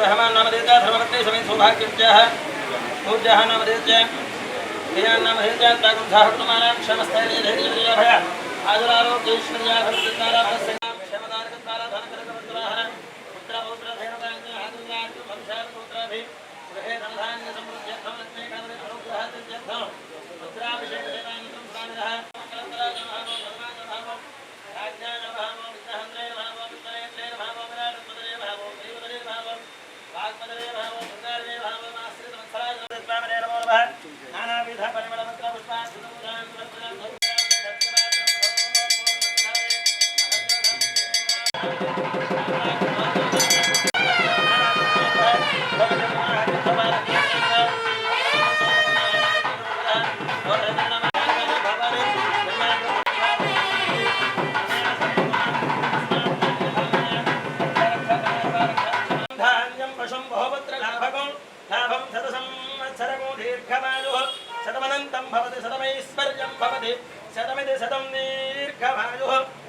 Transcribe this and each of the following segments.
ब्रह्मा नामधेत सर्वगते समेत सौभाग्यंत्य नाम नामधेत क्रिया नामधेत तागुंधा वर्तमान क्षमस्थैर्य धैर्य भय आदरारोग्य ऐश्वर्या भरत नारायण శతమనంతం భవతి శతమైశ్వర్యం భవతి. శతమితి శతం దీర్ఘవాయు.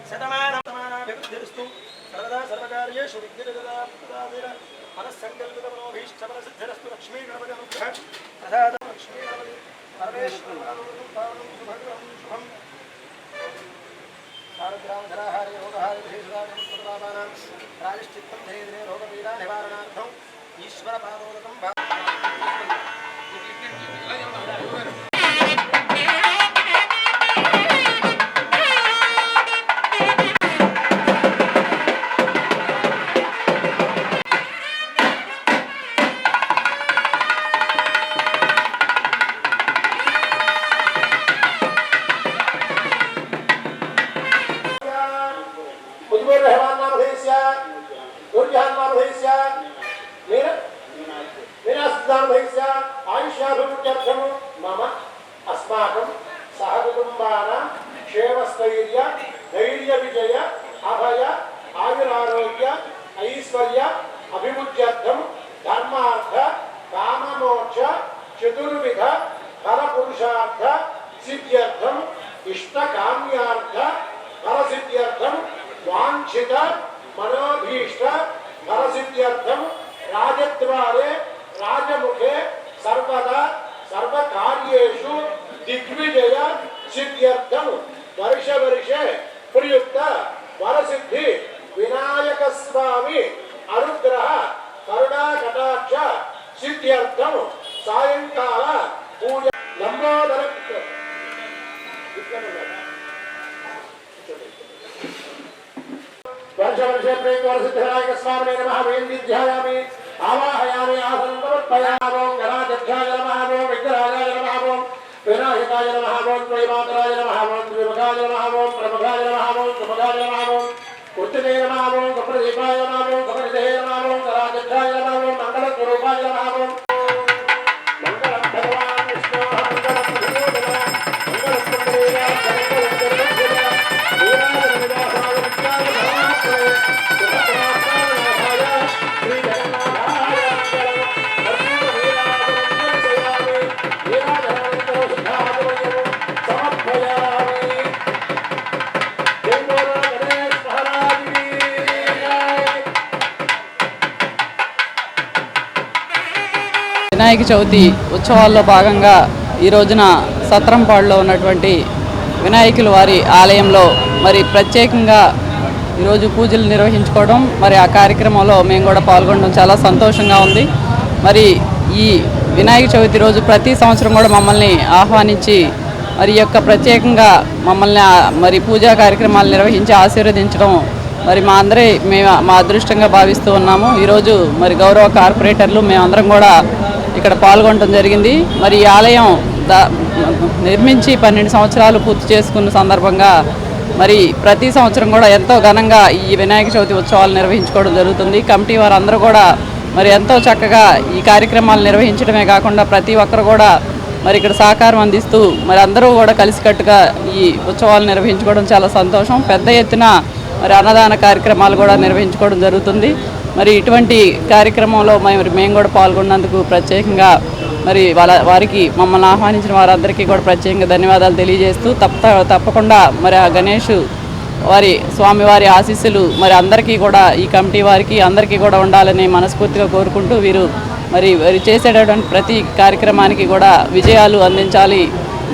శతమానం సమానాభివృద్ధిస్తు సర్వదా సర్వకార్యేషు విద్యుదాదేన మనస్సంకల్పిత మనోభీష్టఫలసిద్ధిరస్తు లక్ష్మీ గణపతి అనుగ్రహ ప్రసాద లక్ష్మీ గణపతి పరమేశ్వర శుభం. సారగ్రామధరాహారే రోగహారే భేషదానాం ప్రాయశ్చిత్తం ధైర్యే రోగపీడా నివారణార్థం. ఈశ్వర ఆయుష్యాయుష ఆయుష్యాభివృద్ధ్యర్థము మమ అస్మాకం సహ కుటుంబాన క్షేమస్థైర్య ధైర్య విజయ అభయ ఆయురారోగ్య ఐశ్వర్య అభివృద్ధ్యర్థం ధర్మార్థ కామమోక్ష చతుర్విధ ఫలపురుషార్థ సిద్ధ్యర్థం ఇష్టకామ్యార్థ ఫలసిద్ధ్యర్థం వాంఛిత మనోభీష్ట ఫలసిద్ధ్యర్థం రాజద్వారే ರಾಜಮುಖೆ ಸರ್ವದಾ ಸರ್ವ ಕಾರ್ಯು ದಿಗ್ವಿಜಯ ಸಿದ್ಧ ವರ್ಷ ವರ್ಷ ಪ್ರಯುಕ್ತ ವರಸಿದ್ಧಿ ವಿನಾಯಕ ಸ್ವಾಮಿ ಅನುಗ್ರಹ ಕರುಣಾ ಕಟಾಕ್ಷ ಸಿದ್ಧ ಸಾಯಂಕಾಲ ಪೂಜೆ ಲಂಬೋದರ ವರ್ಷ ವರ್ಷ ಪ್ರಯುಕ್ತ ಸ್ವಾಮಿ ನಮಃ. ವಯಂ ఆవాహయామి ఆసనం సమర్పయామోం గణాధ్యాయ నమః విగ్రహాయ నమః వినాయకాయ నమః ద్వైమాతరాయ నమః ద్విముఖాయ నమః ప్రముఖాయ నమః సుముఖాయ నమః కుర్తిదే నమః కపదీపాయ నమః కపదిదే నమః గణాధ్యాయ నమః మంగళస్వరూపాయ నమః వినాయక చవితి ఉత్సవాల్లో భాగంగా ఈ రోజున సత్రంపాడులో ఉన్నటువంటి వినాయకుల వారి ఆలయంలో మరి ప్రత్యేకంగా ఈరోజు పూజలు నిర్వహించుకోవడం మరి ఆ కార్యక్రమంలో మేము కూడా పాల్గొనడం చాలా సంతోషంగా ఉంది. మరి ఈ వినాయక చవితి రోజు ప్రతి సంవత్సరం కూడా మమ్మల్ని ఆహ్వానించి మరి యొక్క ప్రత్యేకంగా మమ్మల్ని మరి పూజా కార్యక్రమాలు నిర్వహించి ఆశీర్వదించడం మరి మా అందరి మేము మా అదృష్టంగా భావిస్తూ ఉన్నాము. ఈరోజు మరి గౌరవ కార్పొరేటర్లు మేమందరం కూడా ఇక్కడ పాల్గొనడం జరిగింది. మరి ఈ ఆలయం నిర్మించి పన్నెండు సంవత్సరాలు పూర్తి చేసుకున్న సందర్భంగా మరి ప్రతి సంవత్సరం కూడా ఎంతో ఘనంగా ఈ వినాయక చవితి ఉత్సవాలు నిర్వహించుకోవడం జరుగుతుంది. కమిటీ వారందరూ కూడా మరి ఎంతో చక్కగా ఈ కార్యక్రమాలు నిర్వహించడమే కాకుండా ప్రతి ఒక్కరు కూడా మరి ఇక్కడ సహకారం అందిస్తూ మరి అందరూ కూడా కలిసికట్టుగా ఈ ఉత్సవాలు నిర్వహించుకోవడం చాలా సంతోషం. పెద్ద ఎత్తున మరి అన్నదాన కార్యక్రమాలు కూడా నిర్వహించుకోవడం జరుగుతుంది. మరి ఇటువంటి కార్యక్రమంలో మరి మేము కూడా పాల్గొన్నందుకు ప్రత్యేకంగా మరి వాళ్ళ వారికి మమ్మల్ని ఆహ్వానించిన వారందరికీ కూడా ప్రత్యేకంగా ధన్యవాదాలు తెలియజేస్తూ తప్ప తప్పకుండా మరి ఆ గణేష్ వారి స్వామివారి ఆశీస్సులు మరి అందరికీ కూడా ఈ కమిటీ వారికి అందరికీ కూడా ఉండాలని మనస్ఫూర్తిగా కోరుకుంటూ వీరు మరి వారు చేసేటటువంటి ప్రతి కార్యక్రమానికి కూడా విజయాలు అందించాలి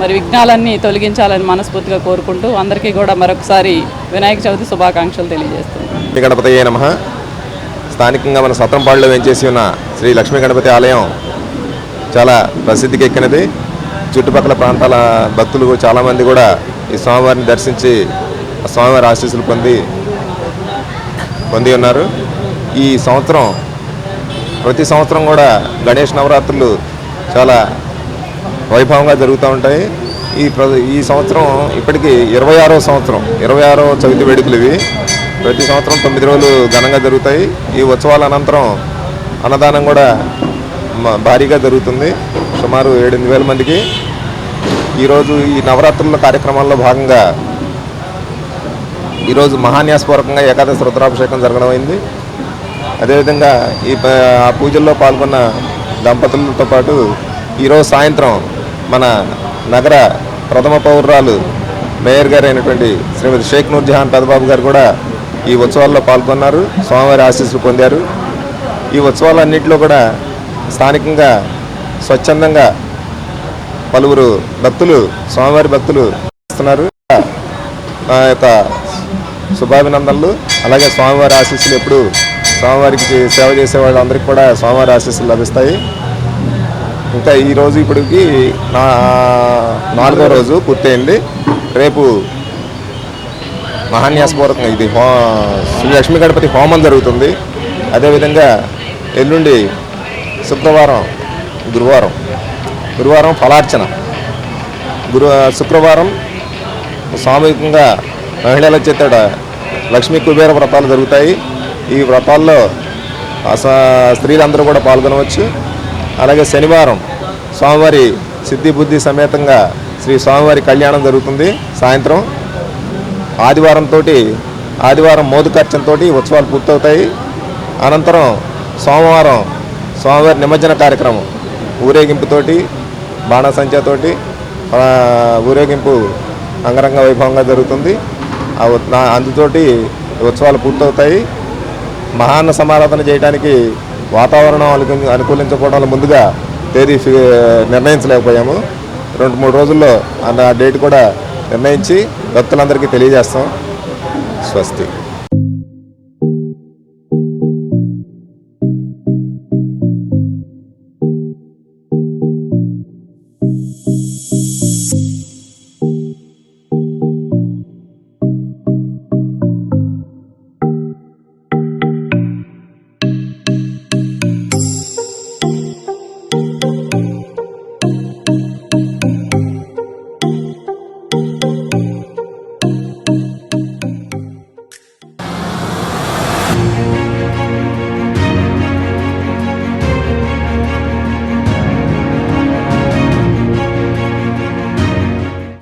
మరి విఘ్నాలన్నీ తొలగించాలని మనస్ఫూర్తిగా కోరుకుంటూ అందరికీ కూడా మరొకసారి వినాయక చవితి శుభాకాంక్షలు తెలియజేస్తున్నాను నమ. స్థానికంగా మన సత్రంపాడులో వెంచేసి ఉన్న శ్రీ లక్ష్మీ గణపతి ఆలయం చాలా ప్రసిద్ధికి ఎక్కినది. చుట్టుపక్కల ప్రాంతాల భక్తులు చాలామంది కూడా ఈ స్వామివారిని దర్శించి ఆ స్వామివారి ఆశీస్సులు పొంది పొంది ఉన్నారు. ఈ సంవత్సరం ప్రతి సంవత్సరం కూడా గణేష్ నవరాత్రులు చాలా వైభవంగా జరుగుతూ ఉంటాయి. ఈ ప్ర ఈ సంవత్సరం ఇప్పటికీ ఇరవై ఆరో సంవత్సరం ఇరవై ఆరో చవితి వేడుకలు ఇవి. ప్రతి సంవత్సరం తొమ్మిది రోజులు ఘనంగా జరుగుతాయి. ఈ ఉత్సవాల అనంతరం అన్నదానం కూడా భారీగా జరుగుతుంది. సుమారు ఏడెనిమిది వేల మందికి. ఈరోజు ఈ నవరాత్రుల కార్యక్రమాల్లో భాగంగా ఈరోజు మహాన్యాసపూర్వకంగా ఏకాదశి రుద్రాభిషేకం జరగడం అయింది. అదేవిధంగా ఈ ప- ఆ పూజల్లో పాల్గొన్న దంపతులతో పాటు ఈరోజు సాయంత్రం మన నగర ప్రథమ పౌరురాలు మేయర్ గారు అయినటువంటి శ్రీమతి షేక్ నూర్జహాన్ పెదబాబు గారు కూడా ఈ ఉత్సవాల్లో పాల్గొన్నారు స్వామివారి ఆశీస్సులు పొందారు. ఈ ఉత్సవాలన్నింటిలో కూడా స్థానికంగా స్వచ్ఛందంగా పలువురు భక్తులు స్వామివారి భక్తులు వస్తున్నారు నా యొక్క శుభాభినందనలు. అలాగే స్వామివారి ఆశీస్సులు ఎప్పుడు స్వామివారికి సేవ చేసే వాళ్ళందరికీ కూడా స్వామివారి ఆశీస్సులు లభిస్తాయి. ఇంకా ఈ రోజు ఇప్పటికి నా నాలుగో రోజు పూర్తయింది. రేపు మహాన్యాసపూర్వకంగా ఇది హో శ్రీ లక్ష్మీ గణపతి హోమం జరుగుతుంది. అదేవిధంగా ఎల్లుండి శుక్రవారం గురువారం గురువారం ఫలార్చన. గురు శుక్రవారం సామూహికంగా మహిళల చేత లక్ష్మీ కుబేర వ్రతాలు జరుగుతాయి. ఈ వ్రతాల్లో స్త్రీలందరూ కూడా పాల్గొనవచ్చు. అలాగే శనివారం స్వామివారి సిద్ధి బుద్ధి సమేతంగా శ్రీ స్వామివారి కళ్యాణం జరుగుతుంది. సాయంత్రం ఆదివారంతో ఆదివారం మోదుకర్చనతో ఉత్సవాలు పూర్తవుతాయి. అనంతరం సోమవారం స్వామివారి నిమజ్జన కార్యక్రమం ఊరేగింపుతోటి బాణసంచతోటి ఊరేగింపు అంగరంగ వైభవంగా జరుగుతుంది. ఆ అందుతోటి ఉత్సవాలు పూర్తవుతాయి. మహాన్న సమారాధన చేయడానికి వాతావరణం అనుకు- అనుకూలించకపోవడం ముందుగా తేదీ నిర్ణయించలేకపోయాము. రెండు మూడు రోజుల్లో ఆ డేట్ కూడా నిర్ణయించి భక్తులందరికీ తెలియజేస్తాం. స్వస్తి.